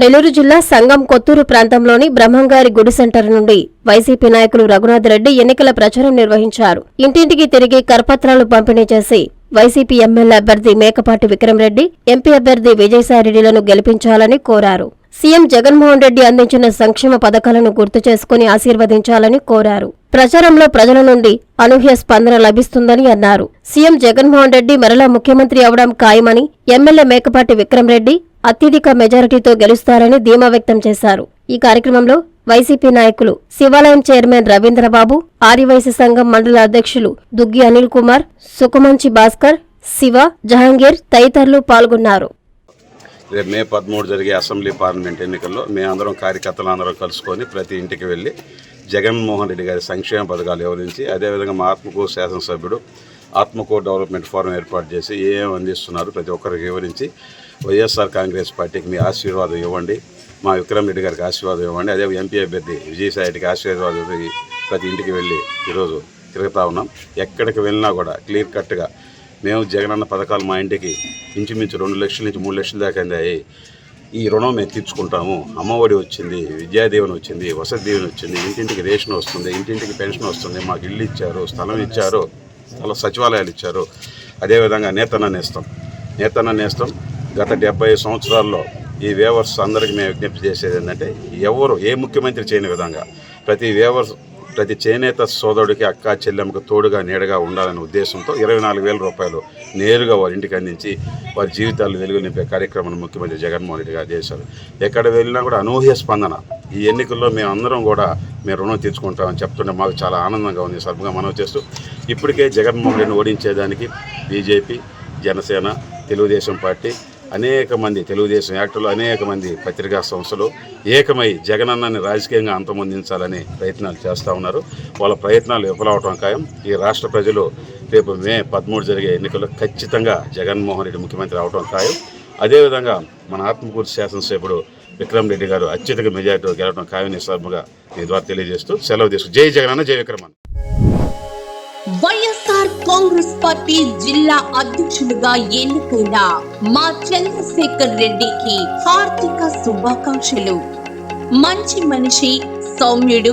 నెల్లూరు జిల్లా సంగం కొత్తూరు ప్రాంతంలోని బ్రహ్మంగారి గుడి సెంటర్ నుండి వైసీపీ నాయకులు రఘునాథ్ రెడ్డి ఎన్నికల ప్రచారం నిర్వహించారు. ఇంటింటికి తిరిగి కరపత్రాలు పంపిణీ చేసి వైసీపీ ఎమ్మెల్యే అభ్యర్థి మేకపాటి విక్రమరెడ్డి ఎంపీ అభ్యర్థి విజయసాయిరెడ్డిలను గెలిపించాలని కోరారు. సీఎం జగన్మోహన్ రెడ్డి అందించిన సంక్షేమ పథకాలను గుర్తు చేసుకుని ఆశీర్వదించాలని కోరారు. ప్రచారంలో ప్రజల నుండి అనూహ్య స్పందన లభిస్తుందని అన్నారు. సీఎం జగన్మోహన్ రెడ్డి మరలా ముఖ్యమంత్రి అవడం ఖాయమని ఎమ్మెల్యే మేకపాటి విక్రమరెడ్డి అత్యధిక మెజారిటీతో గెలుస్తారని ధీమా వ్యక్తం చేశారు. ఈ కార్యక్రమంలో వైసీపీ నాయకులు శివాలయం చైర్మన్ రవీంద్రబాబు ఆదివాసీ సంఘం మండల అధ్యక్షులు దుగ్గి అనిల్ కుమార్ సుఖమంచి భాస్కర్ శివ జహాంగీర్ తదితరులు పాల్గొన్నారు. రేపు మే పదమూడు జరిగే అసెంబ్లీ పార్లమెంట్ ఎన్నికల్లో మేమందరం కార్యకర్తలు అందరం కలుసుకొని ప్రతి ఇంటికి వెళ్ళి జగన్మోహన్ రెడ్డి గారి సంక్షేమ పథకాలు వివరించి అదేవిధంగా మా ఆత్మకూరు శాసనసభ్యుడు ఆత్మకో డెవలప్మెంట్ ఫోరం ఏర్పాటు చేసి ఏమేమి అందిస్తున్నారు ప్రతి ఒక్కరికి వివరించి వైఎస్ఆర్ కాంగ్రెస్ పార్టీకి మీ ఆశీర్వాదం ఇవ్వండి. మా విక్రమ్ రెడ్డి గారికి ఆశీర్వాదం ఇవ్వండి. అదే ఎంపీ అభ్యర్థి విజయసాయికి ఆశీర్వాదం ప్రతి ఇంటికి వెళ్ళి ఈరోజు తిరుగుతూ ఉన్నాం. ఎక్కడికి వెళ్ళినా కూడా క్లియర్ కట్గా మేము జగనన్న పథకాలు మా ఇంటికి ఇంచుమించు రెండు లక్షల నుంచి మూడు లక్షల దాకా అందాయి. ఈ రుణం మేము తీర్చుకుంటాము. అమ్మఒడి వచ్చింది విద్యాదీవెన వచ్చింది వసతి దీవెన వచ్చింది ఇంటింటికి రేషన్ వస్తుంది ఇంటింటికి పెన్షన్ వస్తుంది మాకు ఇల్లు ఇచ్చారు స్థలం ఇచ్చారు. అలా సచివాలయాలు ఇచ్చారు. అదేవిధంగా నేతన్న నేస్తం. నేతన్న నేస్తం గత డెబ్బై సంవత్సరాల్లో ఈ వేవర్స్ అందరికీ మేము విజ్ఞప్తి చేసేది ఏంటంటే ఎవరు ఏ ముఖ్యమంత్రి చేయని విధంగా ప్రతి వేవర్స్ ప్రతి చేనేత సోదరుడికి అక్క చెల్లెమ్మకు తోడుగా నీడగా ఉండాలనే ఉద్దేశంతో ఇరవై నాలుగు వేల రూపాయలు నేరుగా వారి ఇంటికి అందించి వారి జీవితాలు వెలుగు నింపే కార్యక్రమం ముఖ్యమంత్రి జగన్మోహన్ రెడ్డి గారు చేశారు. ఎక్కడ వెళ్ళినా కూడా అనూహ్య స్పందన. ఈ ఎన్నికల్లో మేము అందరం కూడా మేము రుణం తీర్చుకుంటామని చెప్తుంటే మాకు చాలా ఆనందంగా ఉంది. సర్వగా మనవి చేస్తూ ఇప్పటికే జగన్మోహన్ రెడ్డిని ఓడించేదానికి బీజేపీ జనసేన తెలుగుదేశం పార్టీ అనేక మంది తెలుగుదేశం యాక్టర్లు అనేక మంది పత్రికా సంస్థలు ఏకమై జగనన్నని రాజకీయంగా అంతమొందించాలని ప్రయత్నాలు చేస్తూ ఉన్నారు. వాళ్ళ ప్రయత్నాలు విఫలవటం ఖాయం. ఈ రాష్ట్ర ప్రజలు రేపు మే పదమూడు జరిగే ఎన్నికల్లో ఖచ్చితంగా జగన్మోహన్ రెడ్డి ముఖ్యమంత్రి అవటం ఖాయం. అదేవిధంగా మన ఆత్మకూరు శాసనసభ్యుడు విక్రమ్ రెడ్డి గారు అత్యధిక మెజార్టీతో గెలవడం ఖాయం మీ ద్వారా తెలియజేస్తూ సెలవు తీసుకు జై జగనన్న జై విక్రమన్ వైఎస్ఆర్ కాంగ్రెస్ పార్టీ జిల్లా అధ్యక్షులుగా ఎన్నికైన మా చంద్రశేఖర్ రెడ్డికి హార్దిక శుభాకాంక్షలు. మంచి మనిషి సౌమ్యుడు